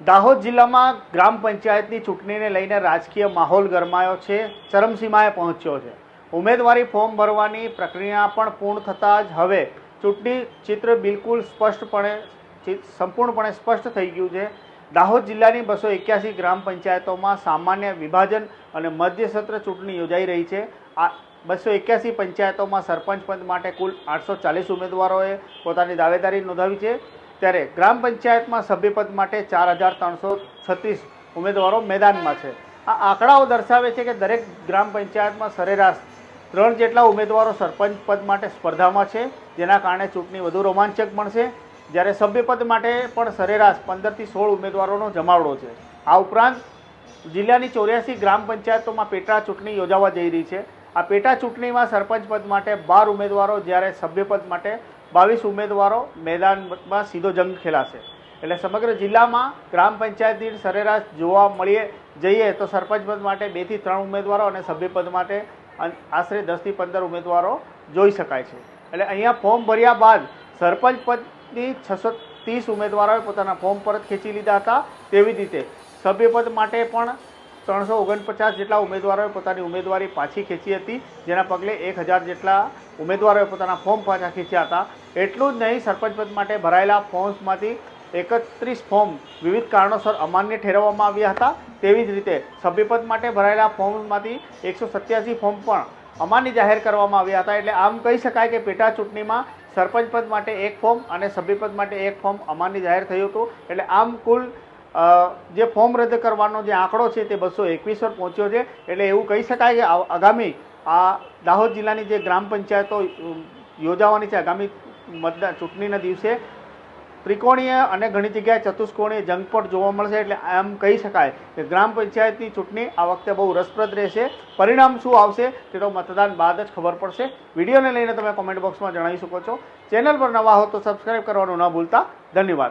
દાહોદ જિલ્લામાં ગ્રામ પંચાયતની ચૂંટણીને લઈને રાજકીય માહોલ ગરમાયો છે, ચરમસીમાએ પહોંચ્યો છે. ઉમેદવારી ફોર્મ ભરવાની પ્રક્રિયા પણ પૂર્ણ થતાં જ હવે ચૂંટણી ચિત્ર બિલકુલ સ્પષ્ટપણે સંપૂર્ણપણે સ્પષ્ટ થઈ ગયું છે. દાહોદ જિલ્લાની બસો એક્યાસી ગ્રામ પંચાયતોમાં સામાન્ય વિભાજન અને મધ્યસત્ર ચૂંટણી યોજાઈ રહી છે. આ બસો એક્યાસી પંચાયતોમાં સરપંચ પદ માટે કુલ આઠસો ચાલીસ ઉમેદવારોએ પોતાની દાવેદારી નોંધાવી છે. ત્યારે ગ્રામ પંચાયતમાં સભ્યપદ માટે ચાર હજાર ત્રણસો છત્રીસ ઉમેદવારો મેદાનમાં છે. આ આંકડાઓ દર્શાવે છે કે દરેક ગ્રામ પંચાયતમાં સરેરાશ ત્રણ જેટલા ઉમેદવારો સરપંચ પદ માટે સ્પર્ધામાં છે. જેના કારણે ચૂંટણી વધુ રોમાંચક બનશે. જ્યારે સભ્યપદ માટે પણ સરેરાશ પંદરથી સોળ ઉમેદવારોનો જમાવડો છે. આ ઉપરાંત જિલ્લાની ચોર્યાસી ગ્રામ પંચાયતોમાં પેટા ચૂંટણી યોજાવા જઈ રહી છે. આ પેટા ચૂંટણીમાં સરપંચ પદ માટે બાર ઉમેદવારો જ્યારે સભ્યપદ માટે બાવીસ ઉમેદવારો મેદાનમાં સીધો જંગ ખેલાશે. એટલે સમગ્ર જિલ્લામાં ગ્રામ પંચાયત દીઠ સરેરાશ જોવા મળીએ જઈએ તો સરપંચ પદ માટે બેથી ત્રણ ઉમેદવારો અને સભ્યપદ માટે આશરે દસથી પંદર ઉમેદવારો જોઈ શકાય છે. એટલે અહીંયા ફોર્મ ભર્યા બાદ સરપંચ પદની છસો ત્રીસ ઉમેદવારોએ પોતાના ફોર્મ પરત ખેંચી લીધા હતા તેવી રીતે સભ્યપદ માટે પણ ત્રણસો ઓગણપચાસ જેટલા ઉમેદવારોએ પોતાની ઉમેદવારી પાછી ખેંચી હતી, જેના પગલે એક હજાર જેટલા ઉમેદવારોએ પોતાના ફોર્મ પાછા ખેંચ્યા હતા. એટલું જ નહીં, સરપંચ પદ માટે ભરાયેલા ફોર્મ્સમાંથી એકત્રીસ ફોર્મ વિવિધ કારણોસર અમાન્ય ઠેરવવામાં આવ્યા હતા. તેવી જ રીતે સભ્યપદ માટે ભરાયેલા ફોર્મમાંથી એકસો સત્યાસી ફોર્મ પણ અમાન્ય જાહેર કરવામાં આવ્યા હતા. એટલે આમ કહી શકાય કે પેટા ચૂંટણીમાં સરપંચ પદ માટે એક ફોર્મ અને સભ્યપદ માટે એક ફોર્મ અમાન્ય જાહેર થયું હતું. એટલે આમ કુલ જે ફોર્મ રદ કરવાનો જે આંકડો છે તે બસો એકવીસ પર પહોંચ્યો છે. એટલે એવું કહી શકાય કે આગામી આ દાહોદ જિલ્લાની જે ગ્રામ પંચાયતો યોજાવાની છે, આગામી મતદાન ચૂંટણીના દિવસે ત્રિકોણીય અને ઘણી જગ્યાએ ચતુષ્કોણીય જંગ પણ જોવા મળશે. એટલે આમ કહી શકાય કે ગ્રામ પંચાયતની ચૂંટણી આ વખતે બહુ રસપ્રદ રહેશે. પરિણામ શું આવશે તે તો મતદાન બાદ જ ખબર પડશે. વિડીયોને લઈને તમે કોમેન્ટ બોક્સમાં જણાવી શકો છો. ચેનલ પર નવા હો તો સબસ્ક્રાઈબ કરવાનું ન ભૂલતા. ધન્યવાદ.